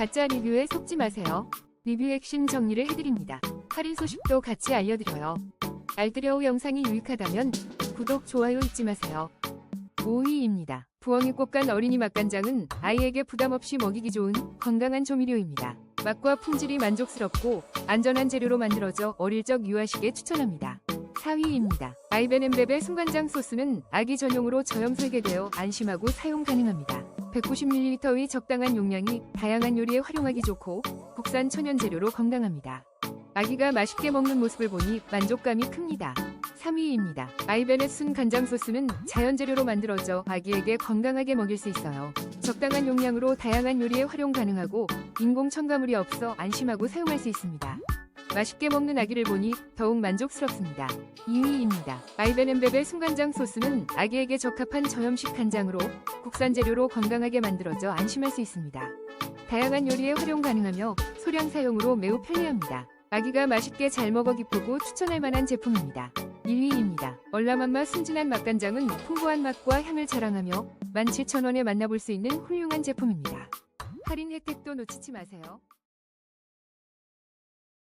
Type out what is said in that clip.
가짜 리뷰에 속지 마세요. 리뷰 핵심 정리를 해드립니다. 할인 소식도 같이 알려드려요. 알뜰여우 영상이 유익하다면 구독, 좋아요 잊지 마세요. 5위입니다. 부엉이 꽃간 어린이 맛간장은 아이에게 부담 없이 먹이기 좋은 건강한 조미료입니다. 맛과 품질이 만족스럽고 안전한 재료로 만들어져 어릴 적 유아식에 추천합니다. 4위입니다. 아이베넨베베 순간장 소스는 아기 전용으로 저염 설계되어 안심하고 사용 가능합니다. 190ml의 적당한 용량이 다양한 요리에 활용하기 좋고 국산 천연 재료로 건강합니다. 아기가 맛있게 먹는 모습을 보니 만족감이 큽니다. 3위입니다. 아이베넷 순 간장 소스는 자연 재료로 만들어져 아기에게 건강하게 먹일 수 있어요. 적당한 용량으로 다양한 요리에 활용 가능하고 인공 첨가물이 없어 안심하고 사용할 수 있습니다. 맛있게 먹는 아기를 보니 더욱 만족스럽습니다. 2위입니다. 아이베넨베베 순간장 소스는 아기에게 적합한 저염식 간장으로 국산 재료로 건강하게 만들어져 안심할 수 있습니다. 다양한 요리에 활용 가능하며 소량 사용으로 매우 편리합니다. 아기가 맛있게 잘 먹어 기쁘고 추천할 만한 제품입니다. 1위입니다. 얼라맘마 순진한 맛간장은 풍부한 맛과 향을 자랑하며 17,000원에 만나볼 수 있는 훌륭한 제품입니다. 할인 혜택도 놓치지 마세요.